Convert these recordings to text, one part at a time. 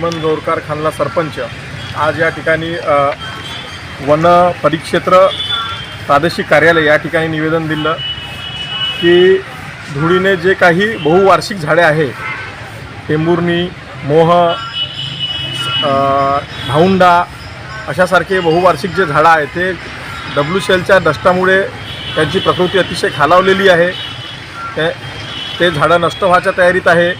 हेमंत गौरकार खानला सरपंच. आज या ठिकाणी वन परिक्षेत्र प्रादेशिक कार्यालय या ठिकाणी निवेदन दिलं की धुळीने जे काही बहुवार्षिक झाडे आहे टेंबुर्णी मोह भाऊंडा अशासारखे बहुवार्षिक जे झाडं आहे ते डब्ल्यू शेलच्या दष्टामुळे त्यांची प्रकृती अतिशय खालावलेली आहे. ते ते झाडं नष्ट व्हायच्या तयारीत आहे.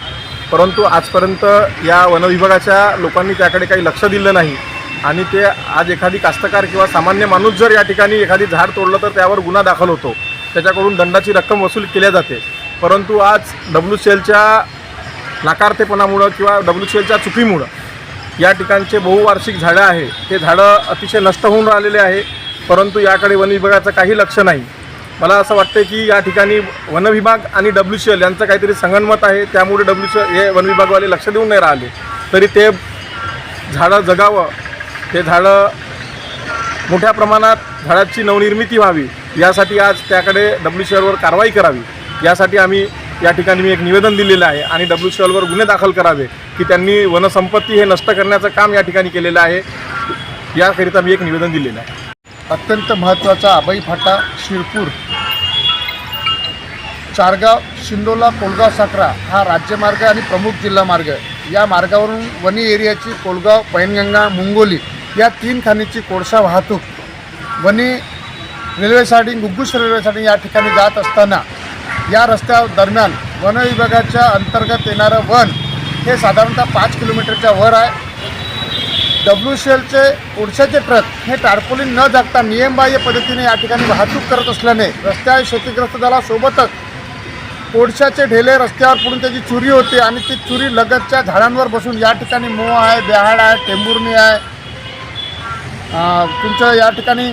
परंतु आजपर्यंत या वनविभागाच्या लोकांनी त्याकडे काही लक्ष दिलं नाही. आणि ते आज एखादी कास्तकार किंवा सामान्य माणूस जर या ठिकाणी एखादी झाड तोडलं तर त्यावर गुन्हा दाखल होतो. त्याच्याकडून दंडाची रक्कम वसूल केल्या जाते. परंतु आज डब्ल्यू सी एलच्या नाकारतेपणामुळं किंवा डब्ल्यू सी एलच्या चुकीमुळं या ठिकाणचे बहुवार्षिक झाडं आहे. ते झाडं अतिशय नष्ट होऊन राहिलेले आहे. परंतु याकडे वन विभागाचं काही लक्ष नाही. मला असं वाटतं की या ठिकाणी वनविभाग आणि डब्ल्यू सी एल यांचं काहीतरी संगनमत आहे. त्यामुळे डब्ल्यू सी हे वन विभागवाले लक्ष देऊन नाही राहिले. तरी ते झाडं जगावं. ते झाडं मोठ्या प्रमाणात झाडाची नवनिर्मिती व्हावी. यासाठी आज त्याकडे डब्ल्यू सी एलवर कारवाई करावी. यासाठी आम्ही या ठिकाणी मी एक निवेदन दिलेलं आहे आणि डब्ल्यू सी एलवर गुन्हे दाखल करावे की त्यांनी वनसंपत्ती हे नष्ट करण्याचं काम या ठिकाणी केलेलं आहे. याकरिता मी एक निवेदन दिलेलं आहे. अत्यंत महत्त्वाचा आबाई फाटा शिरपूर चारगाव शिंदोला कोलगाव साखरा हा राज्यमार्ग आणि प्रमुख जिल्हा मार्ग या मार्गावरून वनी एरियाची कोलगाव पैनगंगा मुंगोली या तीन खाणीची कोळसा वाहतूक वनी रेल्वेसाठी गुग्गुस रेल्वेसाठी या ठिकाणी जात असताना या रस्त्या दरम्यान वन विभागाच्या अंतर्गत येणारं वन हे साधारणतः पाच किलोमीटरच्या वर आहे. डब्ल्यू सी एलचे ओढशाचे ट्रक हे टार्पोलिन न झाकता नियमबाह्य पद्धतीने या ठिकाणी वाहतूक करत असल्याने रस्त्या क्षतिग्रस्त झाला. सोबतच कोळशाचे ढेले रस्त्यावर पडून त्याची चुरी होते आणि ती चुरी लगतच्या झाडांवर बसून या ठिकाणी मोह आहे बेहाड आहे टेंभुर्णी आहे. तुमचं या ठिकाणी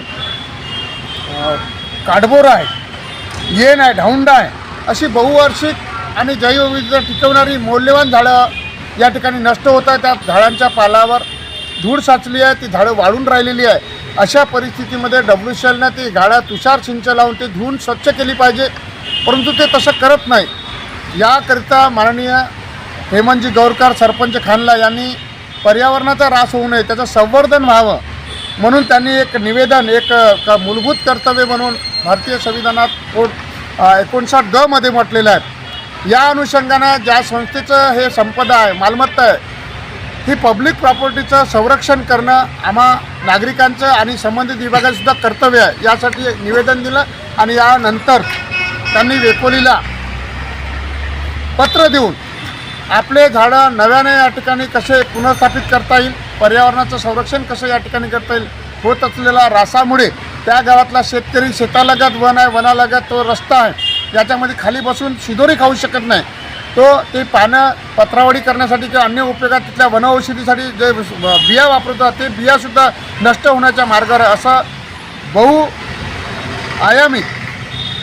काडबोर आहे येन आहे ढाऊंडा आहे अशी बहुवार्षिक आणि जैवविविधता टिकवणारी मौल्यवान झाडं या ठिकाणी नष्ट होत आहे त्या झाडांच्या पालावर धूळ साचली आहे ती झाडं वाळून राहिलेली आहे. अशा परिस्थितीमध्ये डब्ल्यू सी एलनं ती झाडं तुषार सिंच लावून ते धुवून स्वच्छ केली पाहिजे. परंतु ते तसं करत नाही. याकरिता माननीय हेमंतजी गौरकार सरपंच खानला यांनी पर्यावरणाचा ऱ्हास होऊ नये त्याचं संवर्धन व्हावं म्हणून त्यांनी एक निवेदन एक का क मूलभूत कर्तव्य म्हणून भारतीय संविधानात कोट एकोणसाठ गमध्ये म्हटलेलं आहे. या अनुषंगानं ज्या संस्थेचं हे संपदा आहे मालमत्ता आहे ही पब्लिक प्रॉपर्टीचं संरक्षण करणं आम्हा नागरिकांचं आणि संबंधित विभागाचंसुद्धा कर्तव्य आहे. यासाठी एक निवेदन दिलं आणि यानंतर त्यांनी वेकोलीला पत्र देऊन आपले झाडं नव्याने या ठिकाणी कसे पुनर्स्थापित करता येईल पर्यावरणाचं संरक्षण कसं या ठिकाणी करता येईल होत असलेल्या रासामुळे त्या गावातला शेतकरी शेतालगत वन आहे वनालगत तो रस्ता आहे याच्यामध्ये खाली बसून शिदोरी खाऊ शकत नाही. तो ते पानं पत्रावडी करण्यासाठी किंवा अन्य उपयोगात तिथल्या वनौषधीसाठी जे बिया वापरतात ते बियासुद्धा नष्ट होण्याच्या मार्गावर असं बहु आयामी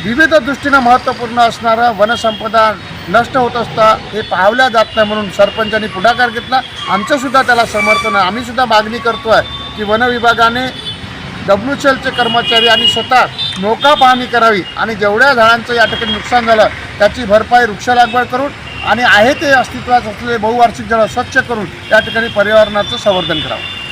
विविध दृष्टीनं महत्त्वपूर्ण असणारं वनसंपदा नष्ट होत असता हे पाहल्या जात नाही म्हणून सरपंचांनी पुढाकार घेतला. आमचंसुद्धा त्याला समर्थन आहे. आम्हीसुद्धा मागणी करतो आहे की वन विभागाने डब्ल्यू सी एलचे कर्मचारी आणि स्वतः नौका पाहणी करावी आणि जेवढ्या झाडांचं या ठिकाणी नुकसान झालं त्याची भरपाई वृक्ष लागवड करून आणि आहे ते अस्तित्वात असलेले बहुवार्षिक झाडं स्वच्छ करून या ठिकाणी पर्यावरणाचं संवर्धन करावं.